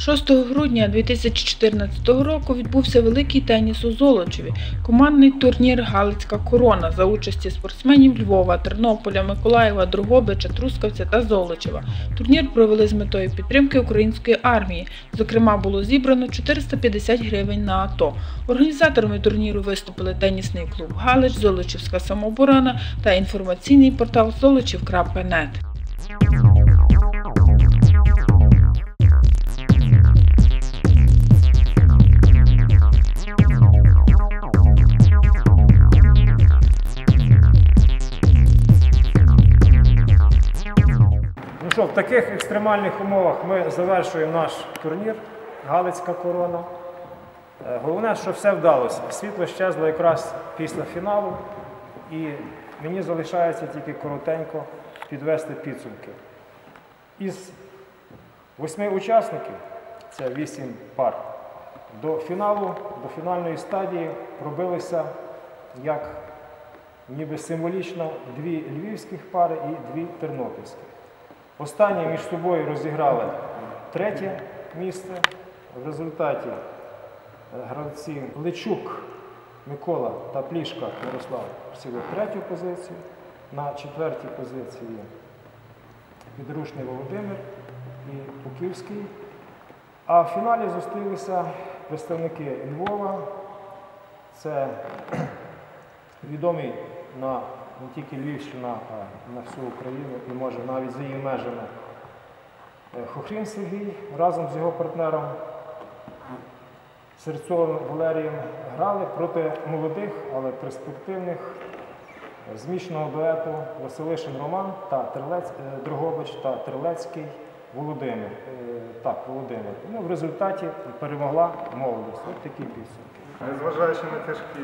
6 грудня 2014 року відбувся великий теніс у Золочеві. Командний турнір Галицька корона за участі спортсменів Львова, Тернополя, Миколаєва, Другобича, Трускавця та Золочева. Турнір провели з метою підтримки української армії. Зокрема, було зібрано 450 гривень на АТО. Організаторами турніру виступили тенісний клуб Галич, Золочівська самооборона та інформаційний портал Золочів.нет. Що, в таких екстремальних умовах ми завершуємо наш турнір Галицька корона. Е, Головне, що все вдалося. Світло щезло якраз після фіналу, і мені залишається тільки коротенько підвести підсумки. Із восьми учасників, це вісім пар, до фіналу, до фінальної стадії пробилися як ніби символічно дві львівських пари і дві тернопільських. Останні між собою розіграли третє місце. В результаті е, гравці Личук Микола та Плішка Ярослав посіли третю позицію. На четвертій позиції Підручний Володимир і Пуківський. А в фіналі зустрілися представники Львова. Це відомий на не тільки Львівщина, а на всю Україну і може навіть за її межами. Е, Хохрін Сергій разом з його партнером Серцовим Валерієм грали проти молодих, але перспективних е, змішаного дуету Василишин Роман та Терлець, е, Дрогобич та Терлецький Володимир. Так, Володимир. Ну, в результаті перемогла молодість. Ось такі підсумки. Незважаючи на тяжкі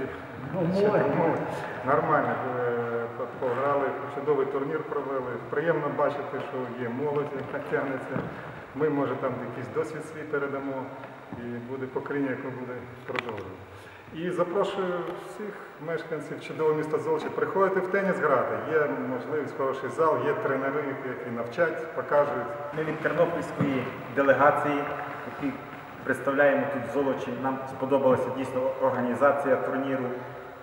умови, нормально е, по- пограли, чудовий турнір провели. Приємно бачити, що є молодь, яка тягнеться. Ми, може, там якийсь досвід свій передамо і буде покоління, яке буде продовжувати. І запрошую всіх мешканців чудового міста Золочі приходити в теніс грати. Є можливість, хороший зал, є тренери, які навчать, покажуть. Ми від тернопільської делегації, які представляємо тут Золочі, нам сподобалася дійсно організація турніру.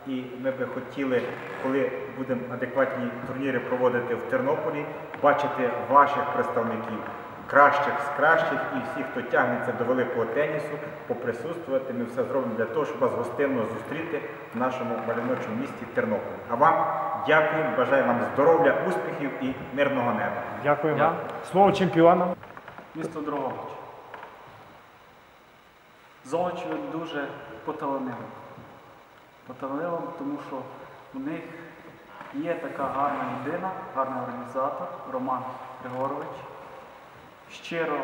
І ми би хотіли, коли будемо адекватні турніри проводити в Тернополі, бачити ваших представників, кращих з кращих і всіх, хто тягнеться до великого тенісу, поприсутствувати. Ми все зробимо для того, щоб вас гостинно зустріти в нашому мальовничому місті Тернополі. А вам дякую, бажаю вам здоров'я, успіхів і мирного неба. Дякую вам. Слово чемпіонам. місто Дрогобич. Золочеве дуже поталанило. Поталанило, тому що у них є така гарна людина, гарний організатор Роман Григорович. Щиро,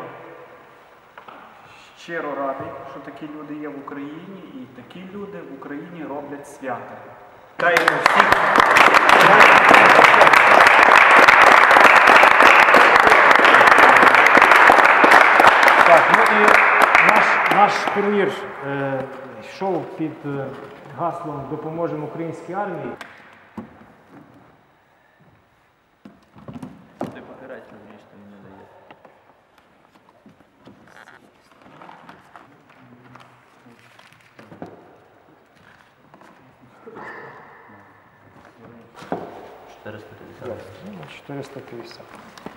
щиро радий, що такі люди є в Україні, і такі люди в Україні роблять свято. Вітаємо всіх. Ну наш турнір е, йшов під е, гаслом Допоможемо українській армії. Ну, 450.